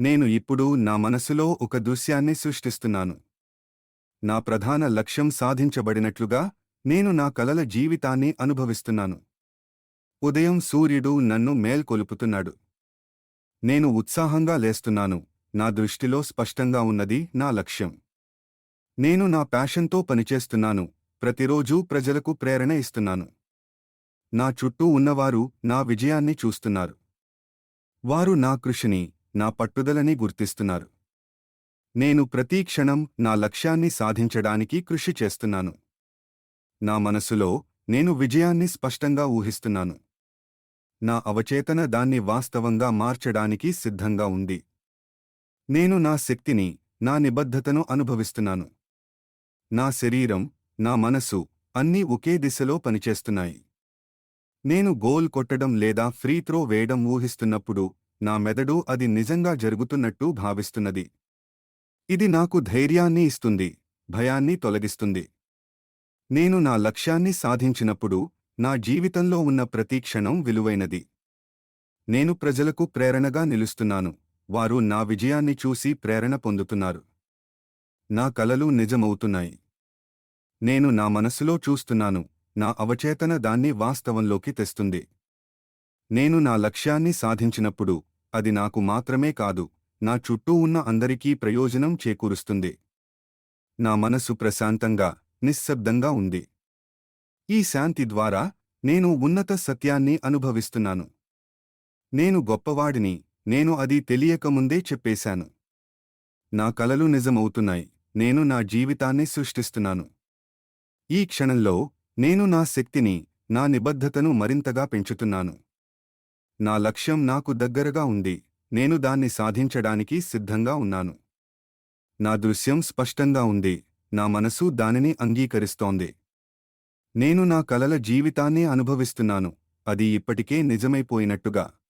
నేను ఇప్పుడు నా మనసులో ఒక దృశ్యాన్ని సృష్టిస్తున్నాను. నా ప్రధాన లక్ష్యం సాధించబడినట్లుగా నేను నా కలల జీవితాన్ని అనుభవిస్తున్నాను. ఉదయం సూర్యుడు నన్ను మేల్కొలుపుతున్నాడు. నేను ఉత్సాహంగా లేస్తున్నాను. నా దృష్టిలో స్పష్టంగా ఉన్నది నా లక్ష్యం. నేను నా ప్యాషన్తో పనిచేస్తున్నాను. ప్రతిరోజూ ప్రజలకు ప్రేరణ ఇస్తున్నాను. నా చుట్టూ ఉన్నవారు నా విజయాన్ని చూస్తున్నారు. వారు నా కృషిని నా పట్టుదలని గుర్తిస్తున్నారు. నేను ప్రతి క్షణం నా లక్ష్యాన్ని సాధించడానికి కృషి చేస్తున్నాను. నా మనసులో నేను విజయాన్ని స్పష్టంగా ఊహిస్తున్నాను. నా అవచేతన దాన్ని వాస్తవంగా మార్చడానికి సిద్ధంగా ఉంది. నేను నా శక్తిని నా నిబద్ధతను అనుభవిస్తున్నాను. నా శరీరం నా మనసు అన్నీ ఒకే దిశలో పనిచేస్తున్నాయి. నేను గోల్ కొట్టడం లేదా ఫ్రీ త్రో వేయడం ఊహిస్తున్నప్పుడు నా మెదడు అది నిజంగా జరుగుతున్నట్టు భావిస్తున్నది. ఇది నాకు ధైర్యాన్ని ఇస్తుంది భయాన్ని తొలగిస్తుంది. నేను నా లక్ష్యాన్ని సాధించినప్పుడు నా జీవితంలో ఉన్న ప్రతి క్షణం విలువైనది. నేను ప్రజలకు ప్రేరణగా నిలుస్తున్నాను వారు నా విజయాన్ని చూసి ప్రేరణ పొందుతున్నారు. నా కలలు నిజమవుతున్నాయి. నేను నా మనసులో చూస్తున్నాను నా అవచేతన దాన్ని వాస్తవంలోకి తెస్తుంది. నేను నా లక్ష్యాన్ని సాధించినప్పుడు అది నాకు మాత్రమే కాదు నా చుట్టూ ఉన్న అందరికీ ప్రయోజనం చేకూరుస్తుంది. నా మనసు ప్రశాంతంగా నిశ్శబ్దంగా ఉంది. ఈ శాంతి ద్వారా నేను ఉన్నత సత్యాన్ని అనుభవిస్తున్నాను. నేను గొప్పవాడిని నేను అది తెలియకముందే చెప్పేశాను. నా కలలు నిజమవుతున్నాయి నేను నా జీవితాన్ని సృష్టిస్తున్నాను. ఈ క్షణంలో నేను నా శక్తిని నా నిబద్ధతను మరింతగా పెంచుతున్నాను. నా లక్ష్యం నాకు దగ్గరగా ఉంది నేను దాన్ని సాధించడానికి సిద్ధంగా ఉన్నాను. నా దృశ్యం స్పష్టంగా ఉంది నా మనసు దానిని అంగీకరిస్తోంది. నేను నా కలల జీవితాన్ని అనుభవిస్తున్నాను అది ఇప్పటికే నిజమైపోయినట్టుగా.